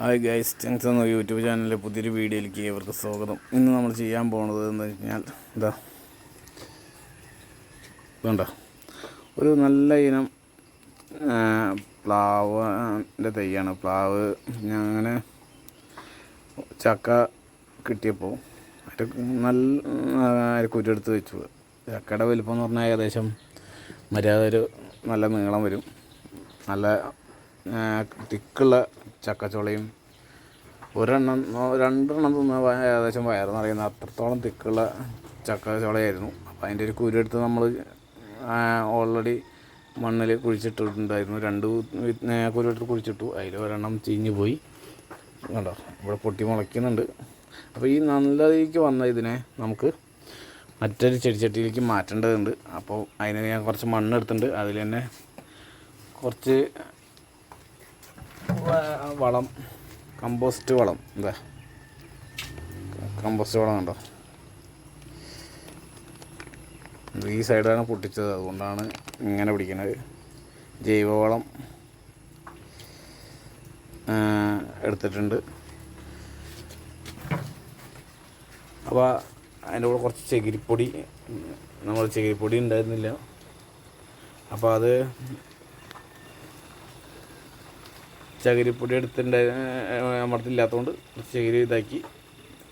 Hi guys tense എന്ന YouTube ചാനലിലെ പുതിയൊരു വീഡിയോയിലേക്ക് ഇവർക്ക് സ്വാഗതം. ഇന്ന് നമ്മൾ ചെയ്യാൻ പോണത് എന്ന് വെച്ചാൽ എന്താ വേണ്ട ഒരു നല്ല ഇനം പ്ലാവിന്റെ തൈയാണ്. പ്ലാവ് ഞാൻ അങ്ങനെ ചക്ക കിട്ടിയപ്പോൾ നല്ല കുറ്റെടുത്ത് വെച്ചു. ചക്കയുടെ വലിപ്പം എന്ന് പറഞ്ഞാൽ ഏകദേശം മര്യാദ ഒരു നല്ല നീളം വരും. നല്ല തിക്കുള്ള ചക്കച്ചോളയും. ഒരെണ്ണം രണ്ടെണ്ണം തിന്ന ഏകദേശം വയറ് നിറയുന്ന അത്രത്തോളം തിക്കുള്ള ചക്കച്ചോളയായിരുന്നു. അപ്പം അതിന്റെ ഒരു കുരെടുത്ത് നമ്മൾ ഓൾറെഡി മണ്ണിൽ കുഴിച്ചിട്ടിട്ടുണ്ടായിരുന്നു. രണ്ട് കുരുവെടുത്ത് കുഴിച്ചിട്ടു. അതിൽ ഒരെണ്ണം ചീഞ്ഞു പോയി. കണ്ടോ? ഇവിടെ പൊട്ടി മുളയ്ക്കുന്നുണ്ട്. അപ്പോൾ ഈ നല്ലതിലേക്ക് വന്ന ഇതിനെ നമുക്ക് മറ്റൊരു ചെടിച്ചട്ടിയിലേക്ക് മാറ്റേണ്ടതുണ്ട്. അപ്പോൾ അതിന് ഞാൻ കുറച്ച് മണ്ണെടുത്തിട്ടുണ്ട്. അതിൽ തന്നെ കുറച്ച് വളം കമ്പോസ്റ്റ് വളം എന്താ കമ്പോസ്റ്റ് വളം ഉണ്ടോ ഈ സൈഡാണ് പൊട്ടിച്ചത്. അതുകൊണ്ടാണ് ഇങ്ങനെ പിടിക്കുന്നത് ജൈവവളം എടുത്തിട്ടുണ്ട്. അപ്പോൾ അതിന്റെ കൂടെ കുറച്ച് ചകിരിപ്പൊടി നമ്മൾ ചകിരിപ്പൊടി ഉണ്ടായിരുന്നില്ല. അപ്പോൾ അത് ചകിരിപ്പൊടി എടുത്തിട്ടുണ്ട് നമ്മുടെ ഇല്ലാത്തതുകൊണ്ട് ചകിരി ഇതാക്കി.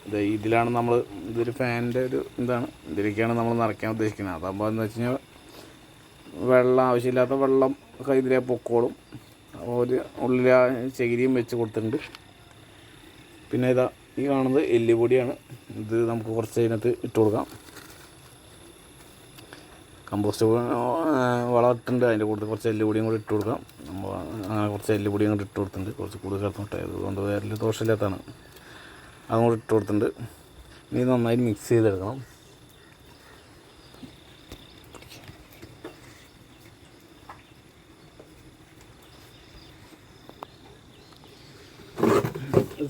ഇത് ഇതിലാണ് നമ്മൾ ഇതൊരു ഫാനിന്റെ ഒരു ഇതാണ്. ഇതിലേക്കാണ് നമ്മൾ നിറയ്ക്കാൻ ഉദ്ദേശിക്കുന്നത്. അതാകുമ്പോൾ എന്ന് വെച്ച് കഴിഞ്ഞാൽ വെള്ളം ആവശ്യമില്ലാത്ത വെള്ളം ഒക്കെ ഇതിലേ പൊക്കോളും. ഒരു ഉള്ളിൽ ആ ചകിരിയും വെച്ച് കൊടുത്തിട്ടുണ്ട്. പിന്നെ ഇതാ ഈ കാണുന്നത് എല്ലുപൊടിയാണ്. ഇത് നമുക്ക് കുറച്ച് അതിനകത്ത് ഇട്ട് കൊടുക്കാം. കമ്പോസ്റ്റ് വളമിട്ടുണ്ട് അതിന്റെ കൂടുതൽ കുറച്ച് എല്ലുപൊടിയും കൂടി ഇട്ട് കൊടുക്കാം. നമ്മൾ അങ്ങനെ കുറച്ച് എല്ലുപൊടിയും കൂടി ഇട്ട് കൊടുത്തിട്ടുണ്ട്. കുറച്ച് കൂടുതൽ കിടന്നിട്ട് അതുകൊണ്ട് വേറെ ദോഷമില്ലാത്തതാണ്. അതും കൂടി ഇട്ട് കൊടുത്തിട്ടുണ്ട്. ഇനി നന്നായി മിക്സ് ചെയ്തെടുക്കണം.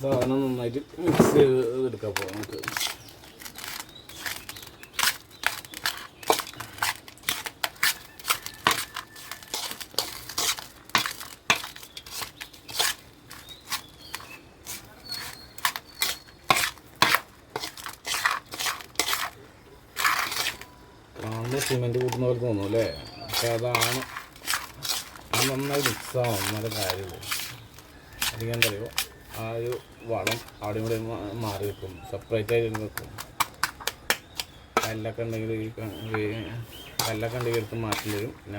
സാധനം നന്നായിട്ട് മിക്സ് ചെയ്ത് എടുക്കാൻ പോകാം നമുക്ക്. കാണുമ്പോൾ സിമെന്റ് കൂട്ടുന്ന പോലെ തോന്നും അല്ലേ? പക്ഷെ അതാണ്. അത് നന്നായി മിക്സ് ആവും എന്നാലും കാര്യമുള്ളൂ അല്ലെങ്കിൽ എന്താ പറയുക ആ ഒരു വളം അവിടെ ഇവിടെ മാറി വെക്കും സെപ്പറേറ്റ് ആയിട്ട് വെക്കും കല്ലൊക്കെ ഉണ്ടെങ്കിൽ കല്ലൊക്കെ ഉണ്ടെങ്കിൽ എടുത്ത് മാറ്റി വരും. പിന്നെ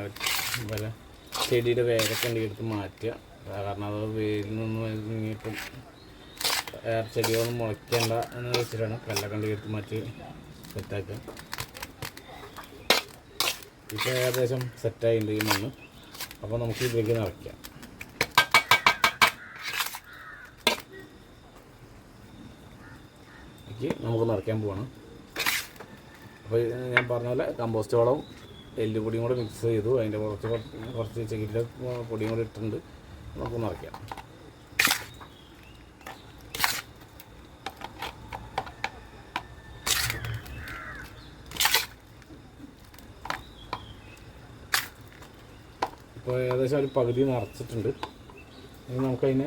വല്ല ചെടിയുടെ വേരൊക്കെ ഉണ്ടെങ്കിൽ എടുത്ത് മാറ്റുക. കാരണം അത് വേരിൽ നിന്ന് ഇനിയിപ്പം ചെടികളൊന്നും മുളയ്ക്കേണ്ട എന്ന് വെച്ചിട്ടാണ് കല്ലൊക്കെ ഉണ്ടെങ്കിൽ എടുത്ത് മാറ്റി സെറ്റാക്കുക. ഇപ്പോൾ ഏകദേശം സെറ്റായിട്ടുണ്ട് ഈ മണ്ണ്. അപ്പോൾ നമുക്ക് ഇതിലേക്ക് നിറയ്ക്കാം. നമുക്ക് നിറയ്ക്കാൻ പോവാണ്. അപ്പോൾ ഞാൻ പറഞ്ഞ പോലെ കമ്പോസ്റ്റ് വളവും എല്ലുപൊടിയും കൂടെ മിക്സ് ചെയ്തു. അതിന്റെ കുറച്ച് കുറച്ച് ചകിരിയുടെ പൊടിയും കൂടെ ഇട്ടിട്ടുണ്ട്. നമുക്ക് നിറയ്ക്കാം. ഇപ്പോൾ ഏകദേശം ഒരു പകുതി നിറച്ചിട്ടുണ്ട്. ഇനി നമുക്കതിനെ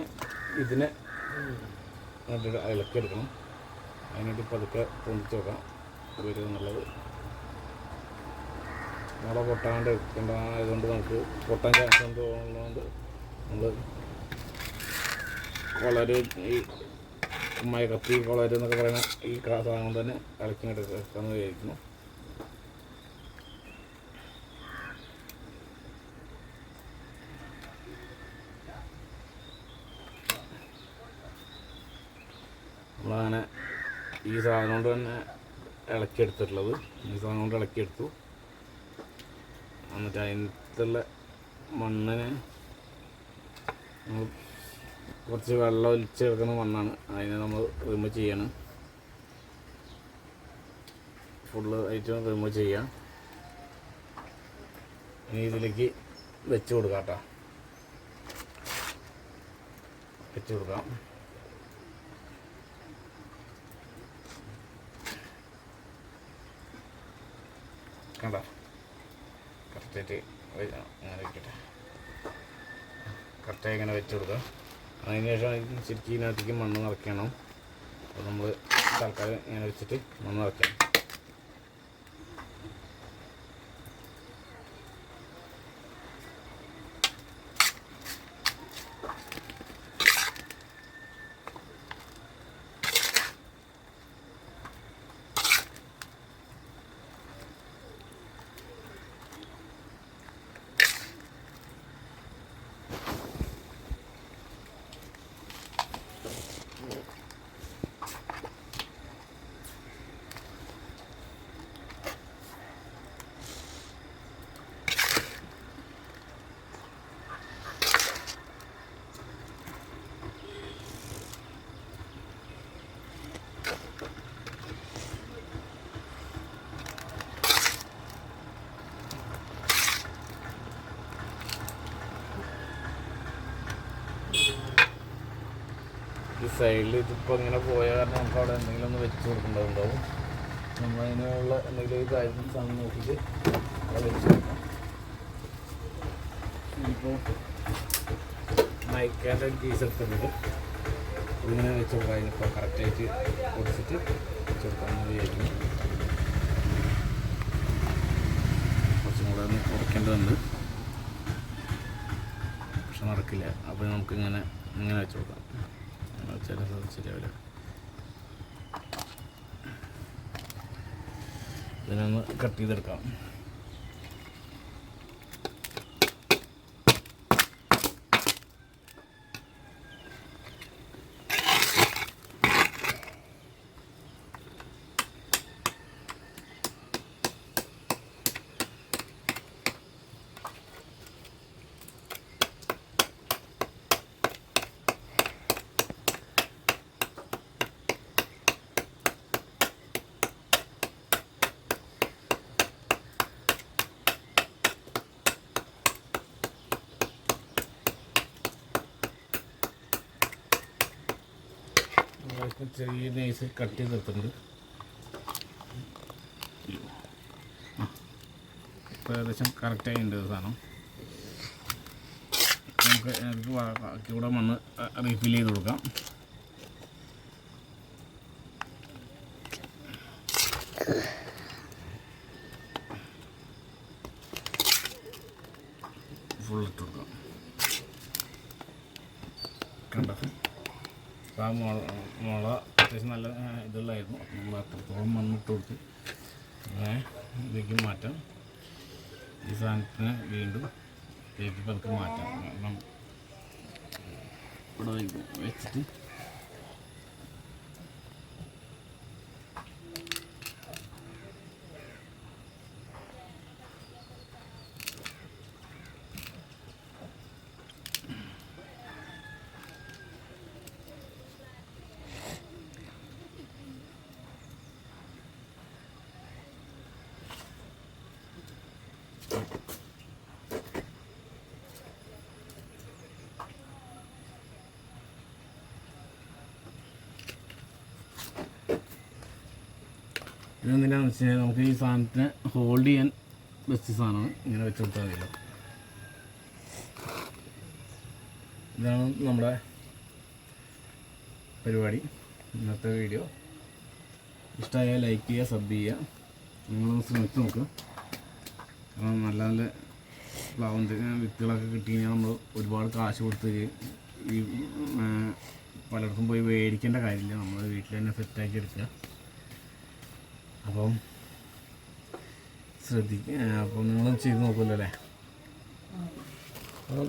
ഇതിനെ ഇളക്കിയെടുക്കണം അതിനായിട്ട് പതുക്കെ പൊന്തിച്ച് നോക്കാം വരും എന്നുള്ളത്. മുള പൊട്ടാണ്ട് ആയതുകൊണ്ട് നമുക്ക് പൊട്ടാൻ ചാൻസ് ഉണ്ട് തോന്നുന്നതുകൊണ്ട് നമ്മൾ വളരെ ഈ മയ കത്തി വളരെ എന്നൊക്കെ പറയുന്ന ഈ സാധനം തന്നെ ഇളക്കി എടുക്കാമെന്ന് വിചാരിക്കുന്നു. നമ്മളങ്ങനെ ഈ സാധനം കൊണ്ട് തന്നെ ഇളക്കിയെടുത്തിട്ടുള്ളത്. ഈ സാധനം കൊണ്ട് ഇളക്കിയെടുത്തു. എന്നിട്ട് അതിനകത്തുള്ള മണ്ണിന് നമ്മൾ കുറച്ച് വെള്ളം ഒലിച്ചെടുക്കുന്ന മണ്ണാണ്. അതിനെ നമ്മൾ റിമൂവ് ചെയ്യണം. ഫുള്ള് ഐറ്റം റിമൂവ് ചെയ്യാം. ഇനി ഇതിലേക്ക് വെച്ച് കൊടുക്കാം കേട്ടോ. വെച്ച് കൊടുക്കാം. കണ്ട? കറക്റ്റായിട്ട് അങ്ങനെ വെക്കട്ടെ കറക്റ്റായി ഇങ്ങനെ വെച്ച് കൊടുക്കുക. അതിന് ശേഷം ശരിക്കും ഇതിനകത്തേക്ക് മണ്ണ് നിറയ്ക്കണം. അപ്പോൾ നമ്മൾ തൽക്കാലം ഇങ്ങനെ വെച്ചിട്ട് മണ്ണ് നിറയ്ക്കാം ഈ സൈഡിൽ ഇതിപ്പോൾ ഇങ്ങനെ പോയ കാരണം നമുക്ക് അവിടെ എന്തെങ്കിലും ഒന്ന് വെച്ച് കൊടുക്കേണ്ടതുണ്ടാവും നമ്മൾ അതിനുള്ള എന്തെങ്കിലും കാര്യം സാധനം നോക്കിയിട്ട് അവിടെ വെച്ച് കൊടുക്കാം. ഇപ്പോൾ നയിക്കാന്റെ പീസ് എടുത്തിട്ടുണ്ട്. ഇങ്ങനെ വെച്ച് കൊടുക്കാം. അതിനിപ്പോൾ കറക്റ്റായിട്ട് കൊടുത്തിട്ട് വെച്ച് കൊടുക്കാമെന്ന് വിചാരിക്കുന്നു കുറച്ചും കൂടെ ഒന്ന് കുറയ്ക്കേണ്ടതുണ്ട് പക്ഷെ നടക്കില്ല. അപ്പോൾ നമുക്കിങ്ങനെ ഇങ്ങനെ വെച്ച് കൊടുക്കാം. വെച്ചാൽ ശരിയാവില്ല ഇതിനൊന്ന് കട്ട് ചെയ്തെടുക്കാം ആവശ്യത്തിന് ചെറിയ നൈസ് കട്ട് ചെയ്ത് എടുത്തിട്ടുണ്ട്. ഇപ്പോൾ ഏകദേശം കറക്റ്റായി ഉണ്ട് സാധനം. നമുക്ക് അതിലേക്ക് ബാക്കി കൂടെ മണ്ണ് റീഫിൽ ചെയ്ത് കൊടുക്കാം. ഫുൾ ഇട്ട് കൊടുക്കാം കണ്ടോ അപ്പോൾ ആ മുള മുള അത്യാവശ്യം നല്ല ഇതുള്ളായിരുന്നു. നമ്മൾ അത്രത്തോളം മണ്ണിട്ട് കൊടുത്ത് അങ്ങനെ ഇതിലേക്ക് മാറ്റാം. ഈ സാധനത്തിന് വീണ്ടും ഇതിലേക്ക് പതുക്കെ മാറ്റാം. കാരണം ഇവിടെ വെച്ചിട്ട് ഇതെന്തിനാന്ന് വെച്ച് കഴിഞ്ഞാൽ നമുക്ക് ഈ സാധനത്തിന് ഹോൾഡ് ചെയ്യാൻ ബെസ്റ്റ് സാധനമാണ്. ഇങ്ങനെ വെച്ച് കൊടുത്താൽ മതിയല്ലോ ഇതാണ് നമ്മുടെ പരിപാടി. ഇന്നത്തെ വീഡിയോ ഇഷ്ടമായ ലൈക്ക് ചെയ്യുക സബ് ചെയ്യുക. നിങ്ങളൊന്ന് ശ്രമിച്ച് നോക്കുക കാരണം നല്ല നല്ല പ്ലാവും വിത്തുകളൊക്കെ കിട്ടി കഴിഞ്ഞാൽ നമ്മൾ ഒരുപാട് കാശ് കൊടുത്ത് ഈ പലർക്കും പോയി മേടിക്കേണ്ട കാര്യമില്ല. നമ്മൾ വീട്ടിൽ തന്നെ സെറ്റാക്കി എടുക്കുക. അപ്പം ശ്രദ്ധിക്കുക അപ്പം നിങ്ങളും ചെയ്ത് നോക്കുമല്ലോ അല്ലേ? അപ്പം